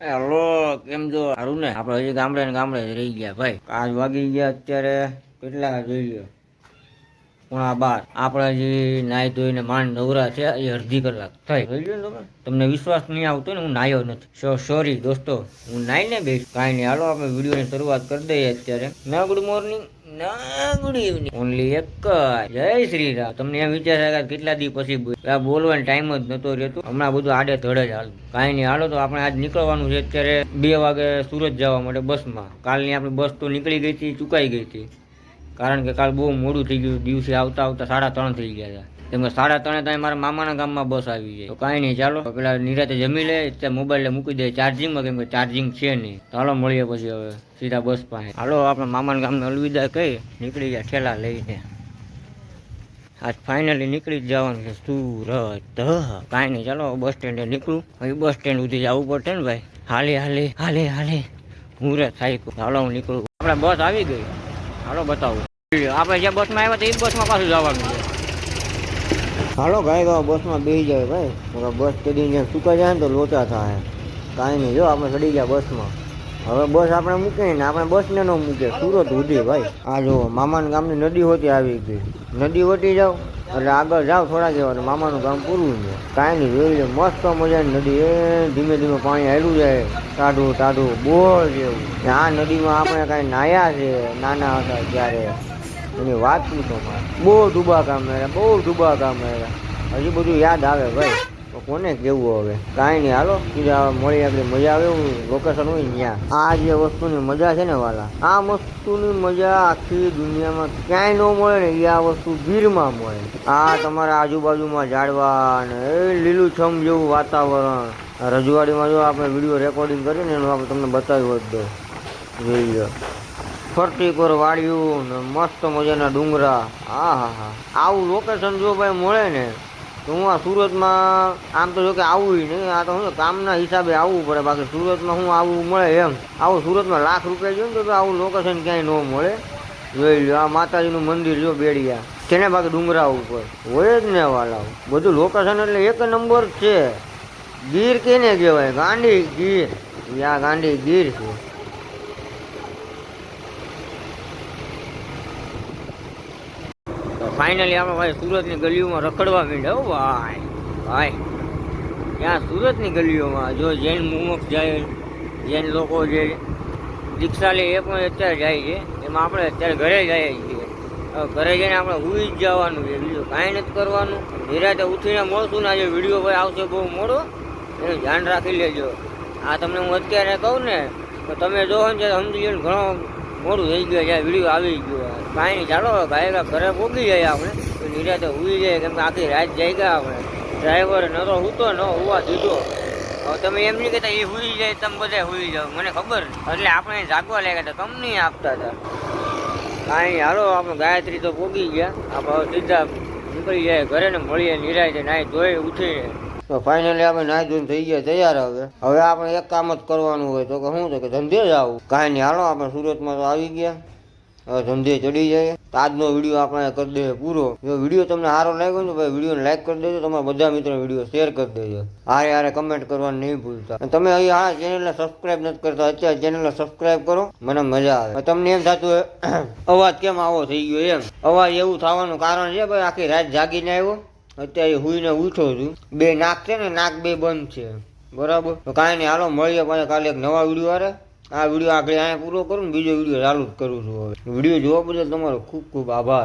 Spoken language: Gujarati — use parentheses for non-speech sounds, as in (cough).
હેલો કેમ છો? સારું ને? આપણે હજી ગામડે ને ગામડે રહી ગયા, ભાઈ. આજ વાગી ગયા અત્યારે, કેટલા જોઈ લો પોણા બાર. આપણે હજી નાહી ધોઈને માંડ નવરા છે એ અડધી કલાક થઈ. જોઈ લો તમે? તમને વિશ્વાસ નહીં આવતો ને, હું નાહ્યો નથી. સોરી દોસ્તો, હું નાહી ને બેસ કાંઈ નહીં. હાલો, આપણે વિડીયોની શરૂઆત કરી દઈએ અત્યારે. ના ગુડ મોર્નિંગ. ઓનલી એક જય શ્રી રામ તમને એમ વિચાર કેટલા દી પછી આ બોલવાનો ટાઈમ જ નતો રહેતો. હમણાં બધું આડે ધડે જ હાલ. કાંઈ નહીં, હાલો તો આપણે આજ નીકળવાનું છે અત્યારે બે વાગે સુરત જવા માટે બસમાં. કાલની આપણી બસ તો નીકળી ગઈ હતી, ચુકાઈ ગઈ હતી. કારણ કે કાલ બહુ મોડું થઈ ગયું, દિવસે આવતા આવતા સાડા ત્રણ થઈ ગયા હતા. કેમ સાડા ત્રણે ત્યાં મારા મામાના ગામમાં બસ આવી જાય તો કાંઈ નહીં, ચાલો. પેલા નિરાતે જમી લે ત્યાં મોબાઈલ મૂકી દે. ચાર્જિંગમાં કેમ કે ચાર્જિંગ છે નહીં. ચાલો મળીએ પછી હવે, સીધા બસ પાસે. હાલો, આપણે મામાના ગામને અલવિદા કહી, નીકળી ગયા ઠેલા લઈને. આજ ફાઇનલી નીકળી જ જવાનું છે, સુરત. કાંઈ નહીં, ચાલો બસ સ્ટેન્ડે નીકળું. હવે બસ સ્ટેન્ડ સુધી જવું પડશે ને ભાઈ. હાલે હાલે હાલે હાલે. રે, થાય ચાલો હું નીકળું. આપણે બસ આવી ગઈ. હાલો, બતાવું. આપણે જે બસમાં આવ્યા હતા એ બસમાં પાછું જવાનું હાલો ભાઈ, તો બસમાં બેસી જાય ભાઈ. બસ કદી જેમ સુકાઈ જાય ને તો લોચા થાય. કાંઈ નહીં, જો આપણે ચડી ગયા બસમાં હવે બસ આપણે મૂકીએ ને, આપણે બસને ન મૂકીએ, સુરત સુધી ભાઈ. આ જો મામાના ગામની નદી હોતી આવી ગઈ. નદી વટી જાવ એટલે આગળ જાવ થોડા જવાનું મામાનું ગામ પૂરું છે. કાંઈ નહીં, જોઈ લે, મસ્ત મજાની નદી એ, ધીમે ધીમે પાણી હાલ્યું જાય. ટાઢું ટાઢું, બોર જેવું. આ નદીમાં આપણે કાંઈ નાયા છે, નાના હતા ત્યારે. એની વાત પૂછો મારે. બહુ ધુબા કામ મેળ્યા બહુ ધુબા કામ મેળ્યા હજુ બધું યાદ આવે ભાઈ. તો કોને કેવું હવે? કાંઈ નહીં, હાલો. કીધા મળી આપણી, મજા આવે એવું લોકેશન હોય ત્યાં. આ જે વસ્તુની મજા છે ને વાલા, આ વસ્તુની મજા આખી દુનિયામાં ક્યાંય ન મળે ને, એ આ વસ્તુ ગીરમાં મળે. આ તમારા આજુબાજુમાં ઝાડવા ને એ લીલુંછમ જેવું વાતાવરણ. રજવાડીમાં જો આપણે વીડિયો રેકોર્ડિંગ કરીને એનું આપણે તમને બતાવ્યું હોત જોઈ લો ફરતી કોર વાળ્યું ને મસ્ત મજાના ડુંગરા. હા હા હા. આવું લોકેશન જો ભાઈ મળે ને, તો હું આ સુરતમાં, આમ તો જો કે આવું નહીં, આ તો શું કામના હિસાબે આવવું પડે. બાકી સુરતમાં હું આવું મળે એમ. આવું સુરતમાં લાખ રૂપિયા જોઈએ ને તો આવું લોકેશન ક્યાંય ન મળે. જોઈ લો આ માતાજીનું મંદિર જો બેડિયા. તેને બાકી ડુંગરા ઉપર? હોય જ ને વાલા. બધું લોકેશન એટલે એક નંબર છે. ગીર કેને કહેવાય? ગાંડી ગીર. યા ગાંડી ગીર છે. ફાઇનલી આપણે ભાઈ સુરતની ગલીઓમાં રખડવા માંડ્યા, હો ભાઈ. ભાઈ ત્યાં સુરતની ગલીઓમાં? જો જૈન મુમક જાય, જૈન લોકો જે દીક્ષા લે એ પણ અત્યારે જાય છે, એમાં આપણે અત્યારે ઘરે જઈએ છીએ. ઘરે જઈને આપણે ઉઈ જ જવાનું છે. બીજું કાંઈ નથી કરવાનું. નિરાતે ઉઠીને મળશું ને આજે વીડિયો ભાઈ આવશે બહુ મોડો. એનું ધ્યાન રાખી લેજો. આ તમને હું અત્યારે કહું ને, તો તમે જોવો ને, સમજી લો ઘણો મોડું થઈ ગયું છે વીડિયો આવી ગયો કાંઈ ચાલો ગાયકા ઘરે પોગી જાય આપણે. તો નિરાતે ઉઈ જાય, કેમ કે આખી રાત જાય ગયા આપણે ડ્રાઈવર નતો હૂતો ન હોવા દીધો. હવે તમે એમ નહીં કહેતા, એ હુઈ જાય, તમે બધા હુઈ જાઓ. મને ખબર. એટલે આપણે જાગવા લાગ્યા હતા તમને આપતા હતા. કાંઈ હાલો, આપણે ગાયત્રી તો પોગી ગયા. આપણે સીધા નીકળી જાય ઘરે ને મળીએ નિરાય નાઈ ધોઈ ઉઠીને. તો ફાઇનલી આપણે નાઈ ધોઈને થઈ ગયા, તૈયાર હવે. હવે આપણે એક કામ જ કરવાનું હોય તો કે શું છે કે ધંધે જ આવું. કાંઈ નહીં, હાલો, આપણે સુરતમાં તો આવી ગયા. હવે ધંધે ચડી જાય આજનો વીડિયો આપણે કરી દઈએ પૂરો. જો વીડિયો તમને સારો લાગ્યો ને ભાઈ વિડીયોને લાઈક કરી દેજો. તમારા બધા મિત્રો વીડિયો શેર કરી દેજો. હારે હારે કમેન્ટ કરવાનું નહીં ભૂલતા. તમે અહીં આ ચેનલને સબસ્ક્રાઈબ નથી કરતા, અત્યારે ચેનલને સબસ્ક્રાઇબ કરો. મને મજા આવે. તમને એમ થતું હોય, (coughs) અવાજ કેમ આવો થઈ ગયો એમ? અવાજ એવું થવાનું કારણ છે ભાઈ, આખી રાત જાગીને આવ્યો. અત્યારે હુઈને ઉઠો છું. બે નાક છે ને, નાક બે બંધ છે. બરાબર? તો કાંઈ નહીં, હાલો, મળીએ પાછા. કાલે એક નવા વીડિયો આરે આ વીડિયો આગળ અહીંયા પૂરો કરું ને, બીજો વીડિયો ચાલુ જ કરું છું હવે. વીડિયો જોવા બદલ તમારો ખૂબ ખૂબ આભાર.